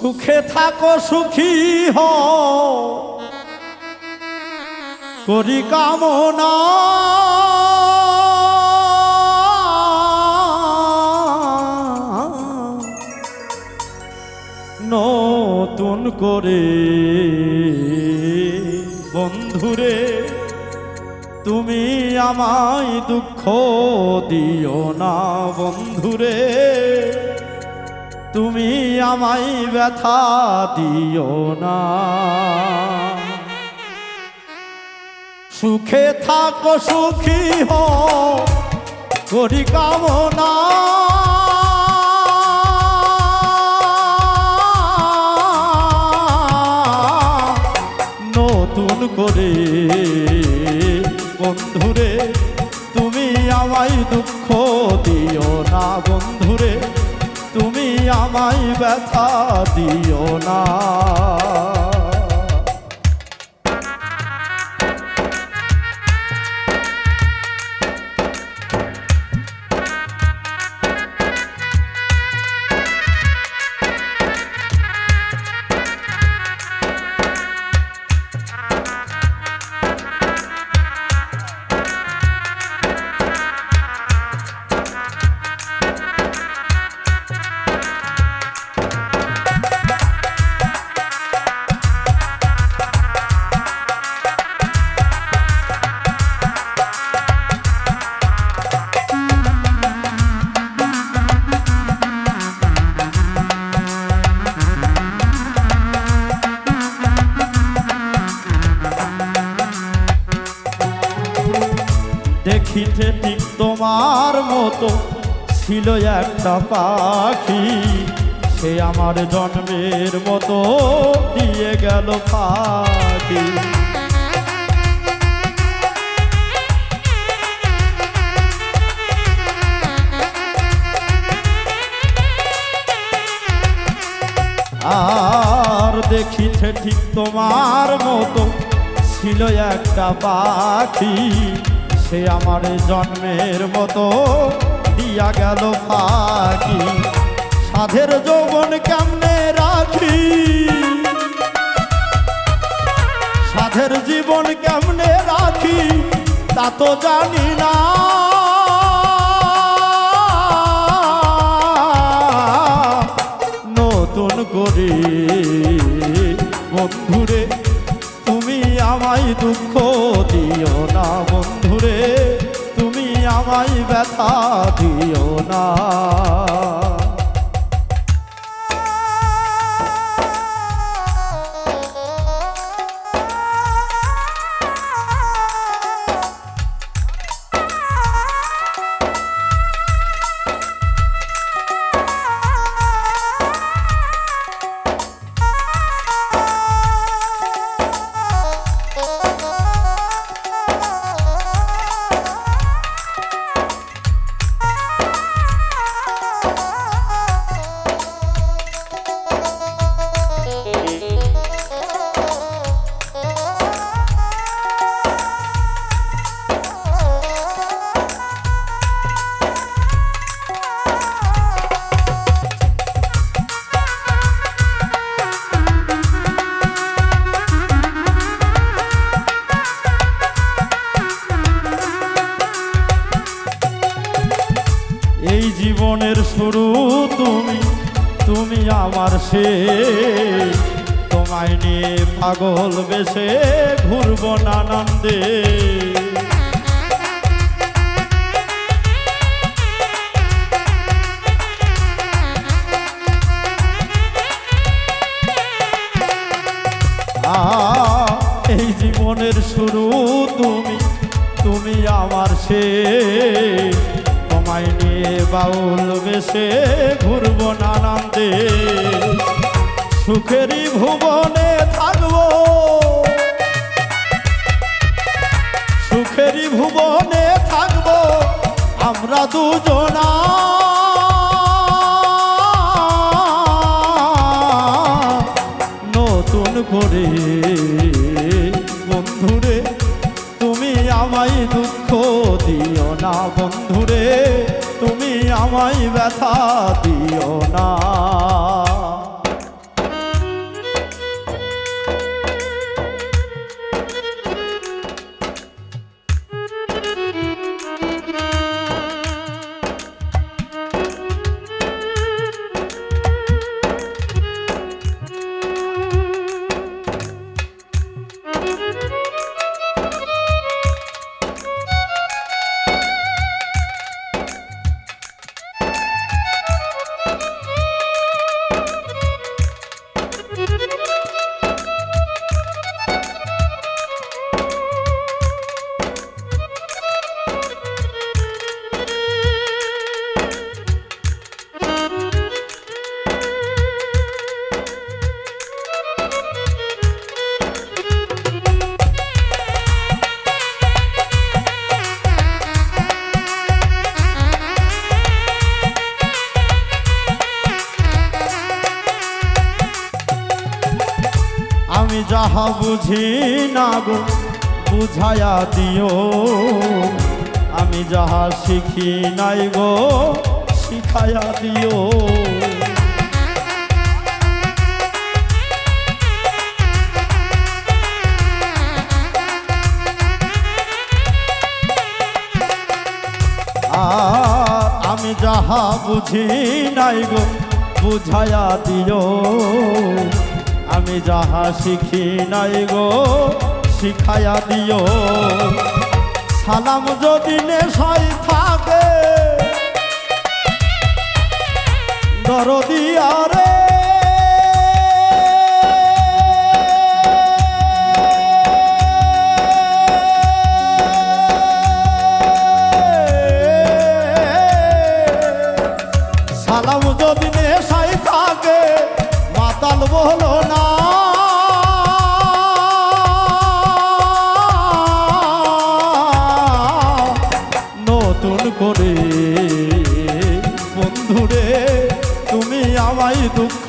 সুখে থাকো, সুখী হ করি কামনা। নতুন করে বন্ধুরে, তুমি আমায় দুঃখ দিও না বন্ধুরে। তুমি আমায় ব্যথা দিও না। সুখে থাকো, সুখী হো করি কামনা। নতুন করে বন্ধুরে, তুমি আমায় দুঃখ দিও না বন্ধুরে। তুমি আমায় ব্যথা দিও না। ঠিক তোমার মতো ছিল একটা পাখি। সে আমার জন্মের মতো দিয়ে গেল পাখি। আর দেখিতে ঠিক তোমার মতো ছিল একটা পাখি। সে আমার জন্মের মতো। দিয়া গেল ফাঁকি। সাধের যৌবন কেমনে রাখি? সাধের জীবন কেমনে রাখি? তা তো জানি না। দিও না। এই জীবনের শুরু তুমি তুমি আমার সে তোমায় নিয়ে পাগল বেশে ঘুরব নানন্দে এই জীবনের শুরু তুমি তুমি আমার সে তোমায় নিয়ে বাউল বেশে ঘুরবো নানান্দে সুখেরই ভুবনে থাকব। সুখেরই ভুবনে থাকব আমরা দুজনা। নতুন করে ব্যথা দিও না। যাহা বুঝি না গো বুঝায়া দিও। আমি যাহা শিখি নাই গো শিখায়া দিও। আর আমি যাহা বুঝি নাই গো বুঝায়া দিও। আমি যাহা শিখি নাই গো শিখায়া দিও। সালাম যদি নেশাই থাকে দরদিয়া সালাম যদি নেশাই থাকে, মাতাল বলো না